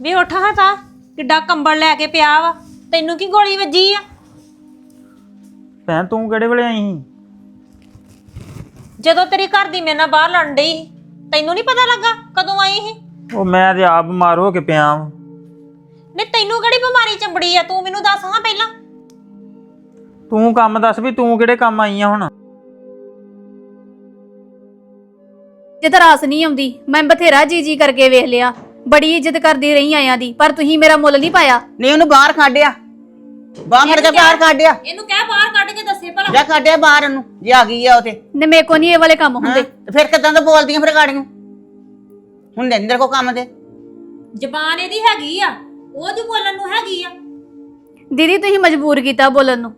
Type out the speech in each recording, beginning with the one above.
ਵੀ ਉੱਠ ਹਾਂ ਤਾਂ ਕਿੱਡਾ ਕੰਬਲ ਲੈ ਕੇ ਪਿਆ ਵਾ ਤੈਨੂੰ ਕੀ ਗੋਲੀ ਵੱਜੀ ਆ? ਭੈਣ ਤੂੰ ਕਿਹੜੇ ਵੇਲੇ ਆਈ ਸੀ? ਜਦੋਂ ਤੇਰੀ ਘਰ ਦੀ ਮੇਰੇ ਨਾਲ ਬਾਹਰ ਲੜਨ ਡਈ ਸੀ ਤੈਨੂੰ ਨਹੀਂ ਪਤਾ ਲੱਗਾ ਕਦੋਂ ਆਈ ਸੀ? ਉਹ ਮੈਂ ਤੇ ਆਪ ਬਿਮਾਰ ਹੋ ਕੇ ਪਿਆ ਵਾਂ। ਨਹੀਂ ਤੈਨੂੰ ਕਿਹੜੀ ਬਿਮਾਰੀ ਚੰਬੜੀ ਆ? ਤੂੰ ਮੈਨੂੰ ਦੱਸ ਹਾਂ ਪਹਿਲਾਂ। ਤੂੰ ਕੰਮ ਦੱਸ ਵੀ ਤੂੰ ਕਿਹੜੇ ਕੰਮ ਆਈ ਆ ਹੁਣ? ਜੇ ਤਾਂ ਰਾਸ ਨਹੀਂ ਆਉਂਦੀ ਮੈਂ ਬਥੇਰਾ ਜੀ ਜੀ ਕਰਕੇ ਵੇਖ ਲਿਆ। ਬੜੀ ਇੱਜ਼ਤ ਕਰਦੀ ਰਹੀ ਆਇਆਂ ਦੀ ਪਰ ਤੁਸੀਂ ਮੇਰਾ ਮੁੱਲ ਨਹੀਂ ਪਾਇਆ। ਨਹੀਂ ਉਹਨੂੰ ਬਾਹਰ ਕੱਢਿਆ ਬਾਹਰ ਕੱਢ ਕੇ ਬਾਹਰ ਕੱਢਿਆ ਇਹਨੂੰ ਕਹਿ ਬਾਹਰ ਕੱਢ ਕੇ ਦੱਸੇ ਭਲਾ। ਜਾ ਕੱਢਿਆ ਬਾਹਰ ਉਹਨੂੰ ਜੇ ਆ ਗਈ ਆ ਉਹ ਤੇ ਨੇ ਮੇਰੇ ਕੋ ਨਹੀਂ ਇਹ ਵਾਲੇ ਕੰਮ ਹੁੰਦੇ? ਤੇ ਫਿਰ ਕਿਦਾਂ ਦਾ ਬੋਲਦੀਆਂ ਫਿਰ ਗਾੜੀਆਂ। ਹੁੰਦੇ ਨੀ ਤੇਰੇ ਕੋ ਕੰਮ ਦੇ ਜ਼ਬਾਨ ਇਹਦੀ ਹੈਗੀ ਆ ਉਹ ਜੋ ਬੋਲਣ ਨੂੰ ਹੈਗੀ ਆ। ਦੀਦੀ ਤੁਸੀਂ ਮਜਬੂਰ ਕੀਤਾ ਬੋਲਣ ਨੂੰ।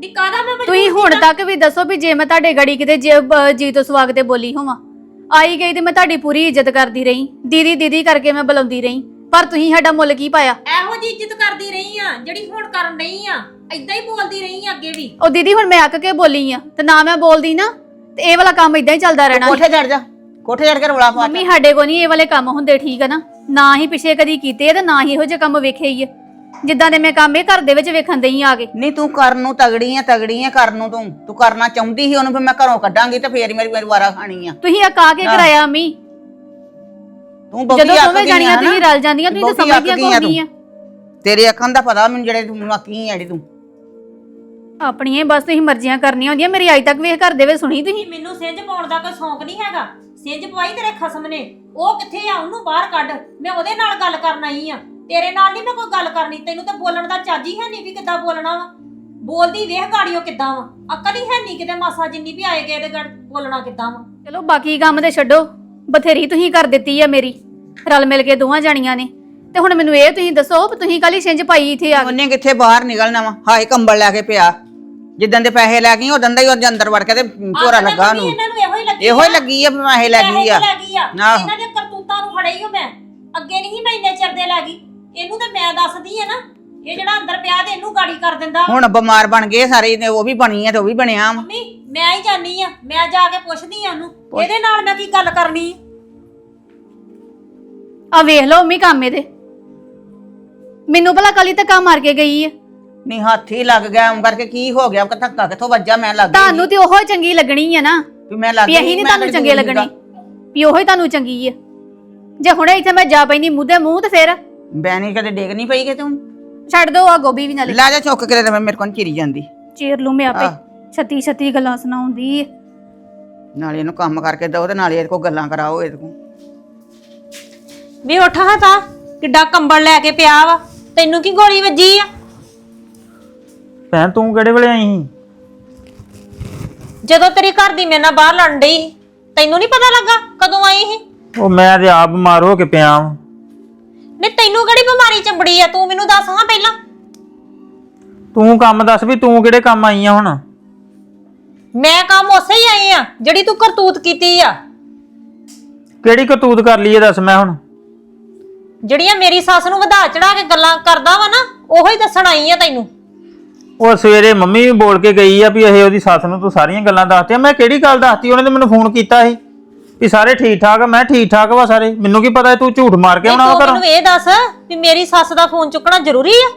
ਨੀ ਕਾਹਦਾ ਮੈਂ ਮਜਬੂਰ ਤੁਸੀਂ ਹੁਣ ਤੱਕ ਵੀ ਦੱਸੋ ਵੀ ਜੇ ਮੈਂ ਤੁਹਾਡੇ ਗੜੀ ਕਿਤੇ ਜੇ ਬ- ਜੀ ਤੋਂ ਸਵਾਗ ਤੇ ਬੋਲੀ ਹੋਵਾਂ। ਆਈ ਗਈ ਤੇ ਮੈਂ ਤੁਹਾਡੀ ਪੂਰੀ ਇੱਜ਼ਤ ਕਰਦੀ ਰਹੀ। ਦੀਦੀ ਦੀਦੀ ਕਰਕੇ ਮੈਂ ਬੁਲਾਉਂਦੀ ਰਹੀ। ਪਰ ਤੁਸੀਂ ਸਾਡਾ ਮੁੱਲ ਕੀ ਪਾਇਆ? ਇਹੋ ਜੀ ਇੱਜ਼ਤ ਕਰਦੀ ਰਹੀ ਆ ਜਿਹੜੀ ਹੁਣ ਕਰਨ ਰਹੀ ਆ। ਐਦਾਂ ਹੀ ਬੋਲਦੀ ਰਹੀ ਆ ਅੱਗੇ ਵੀ। ਉਹ ਦੀਦੀ ਹੁਣ ਮੈਂ ਅੱਕ ਕੇ ਬੋਲੀ ਆ ਤੇ ਨਾ ਮੈਂ ਬੋਲਦੀ ਨਾ ਤੇ ਇਹ ਵਾਲਾ ਕੰਮ ਇਦਾਂ ਹੀ ਚੱਲਦਾ ਰਹਿਣਾ ਕੋਠੇ ਚੜ ਜਾ ਕੋਠੇ ਚੜ ਕੇ ਰੌਲਾ ਪਾ ਮੰਮੀ ਸਾਡੇ ਕੋ ਨਹੀਂ ਇਹ ਵਾਲੇ ਕੰਮ ਹੁੰਦੇ ਠੀਕ ਆ ਨਾ? ਨਾ ਹੀ ਪਿਛੇ ਕਦੀ ਕੀਤੇ ਆ ਤੇ ਨਾ ਹੀ ਇਹੋ ਜਿਹੇ ਕੰਮ ਵੇਖੇ ਹੀ ਆ। ਜਿੱਦਾਂ ਦੇ ਮੈਂ ਕੰਮ ਇਹ ਘਰ ਦੇ ਵਿੱਚ ਵੇਖਣ ਦਈ ਆ ਕੇ। ਨਹੀਂ ਤੂੰ ਕਰਨ ਨੂੰ ਤਗੜੀ ਆ ਤਗੜੀ ਆ ਕਰਨ ਨੂੰ ਤੂੰ। ਤੂੰ ਕਰਨਾ ਚਾਹੁੰਦੀ ਸੀ ਉਹਨੂੰ ਫਿਰ ਮੈਂ ਘਰੋਂ ਕੱਢਾਂਗੀ ਤੇ ਫੇਰ ਹੀ ਮੇਰੀ ਮੇਰੀ ਵਾਰਾ ਖਾਣੀ ਆ। ਤੁਸੀਂ ਅਕਾ ਕੇ ਕਰਾਇਆ ਮੰਮੀ ਤੂੰ ਬਹੁਤੀ ਜਦੋਂ ਦੋਵੇਂ ਜਾਣੀਆਂ। ਤੁਸੀਂ ਰਲ ਜਾਂਦੀਆਂ ਤੁਸੀਂ ਤਾਂ ਸਮਝਦੀਆਂ ਕੋਈ ਨਹੀਂ ਆ? ਤੇਰੇ ਅੱਖਾਂ ਦਾ ਪਤਾ ਮੈਨੂੰ ਜਿਹੜੇ ਤੂੰ ਅੱਕੀ ਆ ਜਿਹੜੀ ਤੂੰ। ਆਪਣੀਆਂ ਹੀ ਬਸ ਤੁਸੀਂ ਮਰਜ਼ੀਆਂ ਕਰਨੀਆਂ ਹੁੰਦੀਆਂ। ਮੇਰੀ ਅੱਜ ਤੱਕ ਵੇਖ ਘਰ ਦੇ ਵਿੱਚ ਸੁਣੀ ਤੁਸੀਂ? ਮੈਨੂੰ ਸਿੰਜ ਪਾਉਣ ਦਾ ਕੋਈ ਸ਼ੌਂਕ ਨਹੀਂ ਹੈਗਾ। ਸਿੰਜ ਪਵਾਈ ਤੇਰੇ ਖਸਮ ਨੇ। ਉਹ ਕਿੱਥੇ ਆ? ਉਹਨੂੰ ਬਾਹਰ ਕੱਢ। ਮੈਂ ਉਹਦੇ ਨਾਲ ਗੱਲ ਕਰਨ ਆਈ ਆ। ਤੇਰੇ ਨਾਲ ਨਹੀਂ ਮੈਂ ਕੋਈ ਗੱਲ ਕਰਨੀ ਤੈਨੂੰ ਤਾਂ ਬੋਲਣ ਦਾ ਚੱਜ ਹੀ ਹੈ ਨਹੀਂ ਵੀ ਕਿੱਦਾਂ ਬੋਲਣਾ ਵਾ। ਬੋਲਦੀ ਵੇਖ ਗਾੜੀਓ ਕਿੱਦਾਂ ਵਾ। ਅਕਲ ਹੀ ਹੈ ਨਹੀਂ ਕਿਤੇ ਮਾਸਾ ਜਿੰਨੀ ਵੀ ਆਏ ਗਏ ਤੇ ਗੜ ਬੋਲਣਾ ਕਿੱਦਾਂ ਵਾ। ਚਲੋ ਬਾਕੀ ਕੰਮ ਤੇ ਛੱਡੋ। ਬਥੇਰੀ ਤੁਸੀਂ ਕਰ ਦਿੱਤੀ ਆ ਮੇਰੀ। ਰਲ ਮਿਲ ਕੇ ਦੋਵਾਂ ਜਾਣੀਆਂ ਨੇ। ਤੇ ਹੁਣ ਮੈਨੂੰ ਇਹ ਤੁਸੀਂ ਦੱਸੋ ਵੀ ਤੁਸੀਂ ਕਾਲੀ ਛਿੰਝ ਪਾਈ ਇੱਥੇ ਆ ਕੇ? ਉਹਨੇ ਕਿੱਥੇ ਬਾਹਰ ਨਿਕਲਣਾ ਵਾ? ਹਾਏ ਕੰਬਲ ਲੈ ਕੇ ਪਿਆ। ਜਿੱਦਾਂ ਦੇ ਪੈਸੇ ਲੈ ਗਈ ਉਦੋਂ ਦਾ ਹੀ ਉਹਦੇ ਅੰਦਰ ਵੜ ਕੇ ਤੇ ਤਾਂ ਲੱਗਾ ਉਹਨੂੰ ਇਹਨਾਂ ਨੂੰ ਇਹੋ ਹੀ ਲੱਗੀ ਇਹੋ ਹੀ ਲੱਗੀ ਆ ਪੈਸੇ ਲੈ ਗਈ ਆ। ਇਹਨਾਂ ਦੇ ਕਰਤੂਤਾਂ ਨੂੰ ਫੜਈ ਹੋ ਮੈਂ। ਅੱਗੇ ਨਹੀਂ ਮੈਂ ਇੰਨੇ ਚਿਰ ਦੇ ਲੈ ਗਈ। ਇਹਨੂੰ ਤੇ ਮੈਂ ਦੱਸਦੀ ਆ ਨਾ ਇਹ ਜਿਹੜਾ ਅੰਦਰ ਪਿਆ ਤੇ ਇਹਨੂੰ ਗਾੜੀ ਕਰ ਦਿੰਦਾ। ਹੁਣ ਬਿਮਾਰ ਬਣ ਗਏ ਸਾਰੇ ਨੇ ਉਹ ਵੀ ਬਣੀ ਆ ਤੇ ਉਹ ਵੀ ਬਣਿਆ ਵਾ। ਮੰਮੀ ਮੈਂ ਹੀ ਜਾਣੀ ਆ ਮੈਂ ਜਾ ਕੇ ਪੁੱਛਦੀ ਆ ਉਹਨੂੰ ਇਹਦੇ ਨਾਲ ਮੈਂ ਕੀ ਗੱਲ ਕਰਨੀ ਆ? ਵੇਖ ਲਓ ਮੰਮੀ ਕੰਮ ਇਹਦੇ। ਮੈਨੂੰ ਭਲਾ ਕਾਲੀ ਧੱਕਾ ਮਾਰ ਕੇ ਗਈ ਆ। ਨਹੀਂ ਹੱਥ ਹੀ ਲੱਗ ਗਿਆ ਉਂ ਕਰਕੇ ਕੀ ਹੋ ਗਿਆ ਧੱਕਾ ਕਿੱਥੋਂ ਵੱਜਾ ਮੈਂ ਲੱਗ ਗਈ। ਤੁਹਾਨੂੰ ਤੇ ਉਹੋ ਚੰਗੀ ਲੱਗਣੀ ਆ ਨਾ। ਵੀ ਮੈਂ ਲੱਗ ਵੀ ਗਈ ਨਹੀਂ ਮੈਂ ਤੁਹਾਨੂੰ ਚੰਗੇ ਲੱਗਣੇ। ਵੀ ਉਹੋ ਹੀ ਤੁਹਾਨੂੰ ਚੰਗੀ ਆ। ਜੇ ਹੁਣੇ ਇੱਥੇ ਮੈਂ ਜਾ ਪੈਂਦੀ ਮੂੰਹ ਦੇ ਮੂੰਹ ਤੇ ਫਿਰ। ਬੈਣੀ ਕਦੇ ਡੇਗ ਨਹੀਂ ਪਈ ਕਿ ਤੂੰ? ਛੱਡ ਦੋ ਆ ਗੋਭੀ ਵੀ ਨਾਲੇ ਲੈ। ਜਾ ਚੁੱਕ ਕੇ ਤੇ ਮੇਰੇ ਕੋਲ ਚਿਰੀ ਜਾਂਦੀ। ਚੀਰ ਲੂ ਮੈਂ ਆਪੇ। ਛੱਤੀ ਛੱਤੀ ਗੱਲਾਂ ਸੁਣਾਉਂਦੀ। ਨਾਲੇ ਇਹਨੂੰ ਕੰਮ ਕਰਕੇ ਦੋ ਤੇ ਨਾਲੇ ਇਹਦੇ ਕੋਲ ਗੱਲਾਂ ਕਰਾਓ ਇਹਦੇ ਕੋਲ। ਵੀ ਉੱਠ ਹਾਂ ਤਾਂ ਕਿੱਡਾ ਕੰਬਲ ਲੈ ਕੇ ਪਿਆ ਵਾ। ਤੈਨੂੰ ਕੀ ਗੋਲੀ ਵੱਜੀ ਆ? ਭੈਣ ਤੂੰ ਕਿਹੜੇ ਵੇਲੇ ਆਈ ਸੀ? ਜਦੋਂ ਤੇਰੀ ਘਰ ਦੀ ਮੇਰੇ ਨਾਲ ਬਾਹਰ ਲੜਨ ਡਈ ਸੀ ਤੈਨੂੰ ਨਹੀਂ ਪਤਾ ਲੱਗਾ ਕਦੋਂ ਆਈ ਸੀ? ਉਹ ਮੈਂ ਤੇ ਆਪ ਬਿਮਾਰ ਹੋ ਕੇ ਪਿਆ ਵਾਂ। ਨਹੀਂ ਤੈਨੂੰ ਕਿਹੜੀ ਬਿਮਾਰੀ ਚੰਬੜੀ ਆ? ਤੂੰ ਮੈਨੂੰ ਦੱਸ ਹਾਂ ਪਹਿਲਾਂ। ਤੂੰ ਕੰਮ ਦੱਸ ਵੀ ਤੂੰ ਕਿਹੜੇ ਕੰਮ ਆਈ ਆ ਹੁਣ? ਮੈਂ ਕੰਮ ਉਸੇ ਹੀ ਆਈ ਆ ਜਿਹੜੀ ਤੂੰ ਕਰਤੂਤ ਕੀਤੀ ਆ। ਕਿਹੜੀ ਕਰਤੂਤ ਕਰ ਲਈ ਇਹ ਦੱਸ ਮੈਂ ਹੁਣ? ਜਿਹੜੀਆਂ ਮੇਰੀ ਸੱਸ ਨੂੰ ਵਧਾ ਚੜਾ ਕੇ ਗੱਲਾਂ ਕਰਦਾ ਵਾ ਨਾ ਉਹੋ ਹੀ ਦੱਸਣ ਆਈ ਆ ਤੈਨੂੰ। ਉਹ ਸਵੇਰੇ ਮੰਮੀ ਵੀ ਬੋਲ ਕੇ ਗਈ ਆ ਵੀ ਇਹ ਉਹਦੀ ਸੱਸ ਨੂੰ ਤੂੰ ਸਾਰੀਆਂ ਗੱਲਾਂ ਦੱਸਤੀਆਂ। ਮੈਂ ਕਿਹੜੀ ਗੱਲ ਦੱਸਤੀ? ਉਹਨੇ ਤੇ ਮੈਨੂੰ ਫੋਨ ਕੀਤਾ ਸੀ। ਵੀ ਸਾਰੇ ਠੀਕ ਠਾਕ ਆ ਮੈਂ ਠੀਕ ਠਾਕ ਵਾ ਸਾਰੇ। ਮੈਨੂੰ ਕੀ ਪਤਾ ਤੂੰ ਝੂਠ ਮਾਰ ਕੇ ਆਉਣਾ ਤੂੰ ਵਾ ਘਰੋਂ? ਮੈਨੂੰ ਇਹ ਦੱਸ ਵੀ ਮੇਰੀ ਸੱਸ ਦਾ ਫੋਨ ਚੁੱਕਣਾ ਜ਼ਰੂਰੀ ਆ?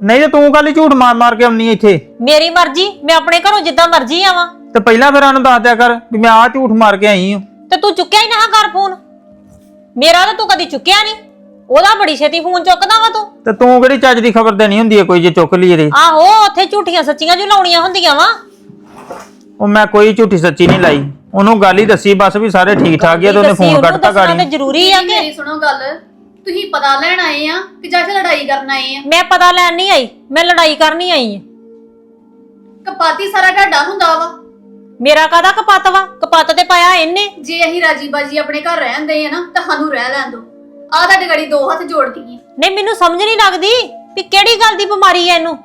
ਨਹੀਂ ਤੇ ਤੂੰ ਕੱਲ ਝੂਠ ਮਾਰ ਮਾਰ ਕੇ ਆਉਣੀ ਇੱਥੇ। ਮੇਰੀ ਮਰਜ਼ੀ ਮੈਂ ਆਪਣੇ ਘਰੋਂ ਜਿੱਦਾਂ ਮਰਜ਼ੀ ਆਵਾਂ। ਤੇ ਪਹਿਲਾਂ ਫਿਰ ਉਹਨੂੰ ਦੱਸ ਦਿਆ ਕਰ ਵੀ ਮੈਂ ਆ ਝੂਠ ਮਾਰ ਕੇ ਆਈ ਹਾਂ। ਤੇ ਤੂੰ ਚੁੱਕਿਆ ਹੀ ਨਾ ਕਰ ਫੋਨ। ਮੇਰਾ ਤਾਂ ਤੂੰ ਕਦੀ ਚੁੱਕਿਆ ਨਹੀਂ। ਉਹਦਾ ਬੜੀ ਛੇਤੀ ਫੋਨ ਚੁੱਕਦਾ ਵਾ ਤੂੰ। ਤੇ ਤੂੰ ਕਿਹੜੀ ਚੱਜ ਦੀ ਖਬਰ ਦੇਣੀ ਹੁੰਦੀ ਹੈ ਕੋਈ ਜੇ ਚੁੱਕ ਲਈ ਇਹਦੇ ਆਹੋ ਉੱਥੇ ਝੂਠੀਆਂ ਸੱਚੀਆਂ ਜੋ ਲਾਉਣੀਆਂ ਹੁੰਦੀਆਂ ਵਾ। ਉਹ ਮੈਂ ਕੋਈ ਝੂਠੀ ਸੱਚੀ ਨਹੀਂ ਲਾਈ। ਉਹਨੂੰ ਗੱਲ ਹੀ ਦੱਸੀ ਬਸ ਵੀ ਸਾਰੇ ਠੀਕ ਠਾਕ ਹੀ ਆ ਤੇ ਉਹਨੇ ਫੋਨ ਕੱਟਤਾ ਗਾੜੀ। ਜ਼ਰੂਰੀ ਆ ਕਿ ਮੇਰੀ ਸੁਣੋ ਗੱਲ ਤੁਸੀਂ ਪਤਾ ਲੈਣ ਆਏ ਆ ਕਿ ਜਾ ਕੇ ਲੜਾਈ ਕਰਨ ਆਏ ਆ? ਮੈਂ ਪਤਾ ਲੈਣ ਨਹੀਂ ਆਈ ਮੈਂ ਲੜਾਈ ਕਰਨੀ ਆਈ ਆ। ਕਪਾਤੀ ਸਾਰਾ ਢਾਡਾ ਹੁੰਦਾ ਵਾ। ਮੇਰਾ ਕਾਦਾ ਕਪੱਤ ਵਾ? ਕਪੱਤ ਤੇ ਪਾਇਆ ਇਹਨੇ। ਜੇ ਅਸੀਂ ਰਾਜੀ ਬਾਜੀ ਆਪਣੇ ਘਰ ਰਹਿੰਦੇ ਆ ਨਾ ਤਾਂ ਸਾਨੂੰ ਰਹਿ ਲੈਣ ਦੋ ਆ ਤੁਹਾਡੇ ਗੜੀ ਦੋ ਹੱਥ ਜੋੜਦੀ ਆ। ਨਹੀਂ ਮੈਨੂੰ ਸਮਝ ਨਹੀਂ ਲੱਗਦੀ ਵੀ ਕਿਹੜੀ ਗੱਲ ਦੀ ਬਿਮਾਰੀ ਐ ਇਹਨੂੰ।